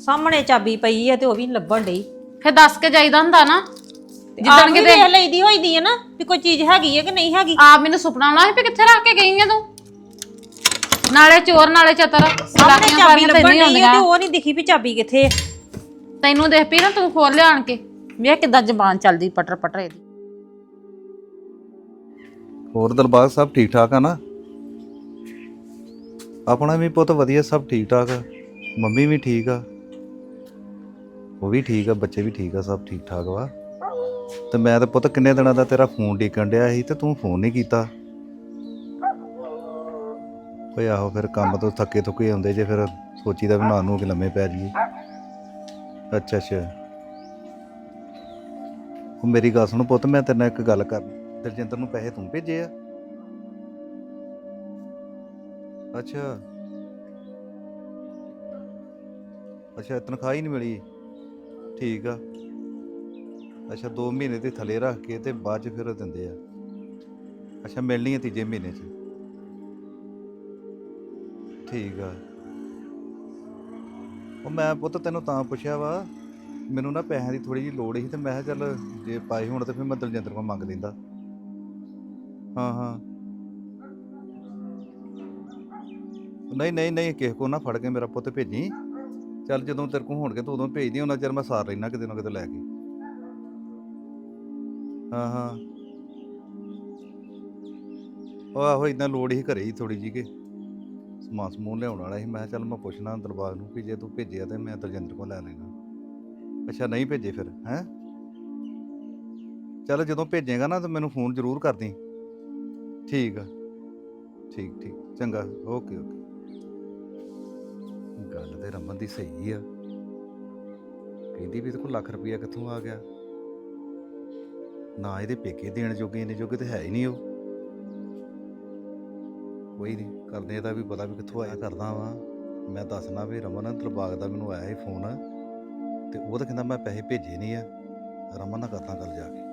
ਸਾਹਮਣੇ ਚਾਬੀ ਪਈ ਆ ਤੇ ਉਹ ਵੀ ਨੀ ਲੱਭਣ ਡਈ। ਫਿਰ ਦੱਸ ਕੇ ਜਾਈਦਾ ਹੁੰਦਾ ਨਾ। ਜਿੱਦਣ ਜਿੱਦਣ ਕਿਤੇ ਕਿਤੇ ਲਈਦੀ ਹੋਈਦੀ ਆ ਨਾ ਵੀ ਕੋਈ ਚੀਜ਼ ਹੈਗੀ ਹੈ ਕਿ ਨਹੀਂ ਹੈਗੀ। ਆਪ ਮੈਨੂੰ ਸੁਪਨਾ ਆਉਣਾ ਸੀ ਵੀ ਕਿੱਥੇ ਰੱਖ ਕੇ ਗਈ ਆ ਤੂੰ। ਨਾਲੇ ਚੋਰ ਨਾਲੇ ਚਤਰ ਸਾਹਮਣੇ ਚਾਬੀ ਸਾਰੀਆਂ ਲੱਭਣ ਤੈਨੂੰ ਹੀ ਡਈ ਤੇ ਹੁੰਦੀਆਂ। ਉਹ ਨਹੀਂ ਦਿਖੀ ਵੀ ਚਾਬੀ ਕਿੱਥੇ ਆ। ਤੈਨੂੰ ਦੇਖ ਪਈ ਨਾ ਤੂੰ ਖੋਲ ਲਿਆਣ ਕੇ। ਵੇਖ ਕਿੱਦਾਂ ਜ਼ਬਾਨ ਚੱਲਦੀ ਪਟਰ ਪਟਰ ਇਹਦੀ ਹੋਰ ਦਲਬਾਗ ਸਭ ਠੀਕ ਠਾਕ ਆ ਨਾ? ਆਪਣਾ ਵੀ ਪੁੱਤ ਵਧੀਆ, ਸਭ ਠੀਕ ਠਾਕ ਆ। ਮੰਮੀ ਵੀ ਠੀਕ ਆ। ਉਹ ਵੀ ਠੀਕ ਆ, ਬੱਚੇ ਵੀ ਠੀਕ ਆ, ਸਭ ਠੀਕ ਠਾਕ ਵਾ। ਤੇ ਮੈਂ ਤਾਂ ਪੁੱਤ ਕਿੰਨੇ ਦਿਨਾਂ ਦਾ ਤੇਰਾ ਫੋਨ ਡੀਕਣ ਡਿਆ ਸੀ ਤੇ ਤੂੰ ਫੋਨ ਨਹੀਂ ਕੀਤਾ। ਓਏ ਆਹੋ, ਫਿਰ ਕੰਮ ਤੋਂ ਥੱਕੇ ਥੁੱਕੇ ਆਉਂਦੇ ਜੇ, ਫਿਰ ਸੋਚੀਦਾ ਵੀ ਨਾ ਨੂੰ ਕੇ ਲੰਮੇ ਪੈ ਜਾਈਏ। ਅੱਛਾ ਅੱਛਾ। ਉਹ ਮੇਰੀ ਗੱਲ ਸੁਣ ਪੁੱਤ, ਮੈਂ ਤੇਰੇ ਨਾਲ ਇੱਕ ਗੱਲ ਕਰ ਦਰਜਿੰਦਰ ਨੂੰ ਪੈਸੇ ਤੂੰ ਭੇਜੇ ਆ? ਅੱਛਾ। ਅੱਛਾ, ਤਨਖਾਹ ਹੀ ਨਹੀਂ ਮਿਲੀ। ਠੀਕ ਆ। ਅੱਛਾ 2 ਮਹੀਨੇ ਦੇ ਥੱਲੇ ਰੱਖ ਕੇ ਤੇ ਬਾਅਦ ਚ ਫਿਰ ਦਿੰਦੇ ਆ। ਅੱਛਾ, ਮਿਲਣੀ ਹੈ ਤੀਜੇ ਮਹੀਨੇ ਚ। ਠੀਕ ਆ। ਉਹ ਮੈਂ ਪੁੱਤ ਤੈਨੂੰ ਤਾਂ ਪੁੱਛਿਆ ਵਾ, ਮੈਨੂੰ ਨਾ ਪੈਸਿਆਂ ਦੀ ਥੋੜੀ ਜਿਹੀ ਲੋੜ ਸੀ ਤੇ ਮੈਂ ਕਿਹਾ ਚੱਲ ਜੇ ਪਾਏ ਹੋਣ ਤਾਂ ਫਿਰ ਮੈਂ ਦਲਜਿੰਦਰ ਕੋਲ ਮੰਗ ਲੈਂਦਾ। ਹਾਂ ਹਾਂ। ਨਹੀਂ ਨਹੀਂ ਨਹੀਂ, ਕਿਸੇ ਕੋ ਨਾ ਫੜ ਕੇ ਮੇਰਾ ਪੁੱਤ ਭੇਜੀ। ਚੱਲ ਜਦੋਂ ਤੇਰੇ ਕੋਲ ਹੋਣਗੇ ਤੂੰ ਉਦੋਂ ਭੇਜ ਦੀ ਉਹਨਾਂ ਚਿਰ ਮੈਂ ਸਾਰ ਲੈਣਾ ਕਿਤੇ ਨਾ ਕਿਤੇ ਲੈ ਕੇ। ਹਾਂ ਹਾਂ। ਉਹ ਆਹੋ ਇਦਾਂ ਲੋੜ ਹੀ ਘਰੇ ਹੀ ਥੋੜੀ ਜੀ ਕੇ ਸਮਾਨ ਸਮੂਨ ਲਿਆਉਣ ਵਾਲਾ ਸੀ। ਮੈਂ ਕਿਹਾ ਚੱਲ ਮੈਂ ਪੁੱਛਣਾ ਦਰਬਾਰ ਨੂੰ ਕਿ ਜੇ ਤੂੰ ਭੇਜਿਆ ਤੇ ਮੈਂ ਦਲਜਿੰਦਰ ਕੋਲ ਲੈ ਲੈਣਾ ਅੱਛਾ, ਨਹੀਂ ਭੇਜੇ ਫਿਰ, ਹੈ? ਚੱਲ ਜਦੋਂ ਭੇਜੇਗਾ ਨਾ ਤਾਂ ਮੈਨੂੰ ਫੋਨ ਜ਼ਰੂਰ ਕਰਦੀ। ਠੀਕ ਆ। ਠੀਕ ਠੀਕ। ਚੰਗਾ, ਓਕੇ ਓਕੇ। ਗੱਲ ਤੇ ਰਮਨ ਦੀ ਸਹੀ ਆ। ਕਹਿੰਦੀ ਵੀ ਇਹਦੇ ਕੋਲ ਲੱਖ ਰੁਪਈਆ ਕਿੱਥੋਂ ਆ ਗਿਆ? ਨਾ ਇਹਦੇ ਪੇਕੇ ਦੇਣ ਜੋਗੇ ਇਹਨੇ ਜੋਗੇ ਤੇ ਹੈ ਹੀ ਨਹੀਂ ਉਹ। ਕੋਈ ਨਹੀਂ, ਕਰਦੇ ਇਹਦਾ ਵੀ ਪਤਾ ਵੀ ਕਿੱਥੋਂ ਆਇਆ ਕਰਦਾ ਵਾਂ। ਮੈਂ ਦੱਸਣਾ ਵੀ ਰਮਨ ਦਰਬਾਗ ਦਾ ਮੈਨੂੰ ਆਇਆ ਸੀ ਫੋਨ ਤੇ ਉਹ ਤਾਂ ਕਹਿੰਦਾ ਮੈਂ ਪੈਸੇ ਭੇਜੇ ਨਹੀਂ ਆ। ਰਮਨ ਨਾਲ ਕਰਦਾ ਗੱਲ ਜਾ ਕੇ।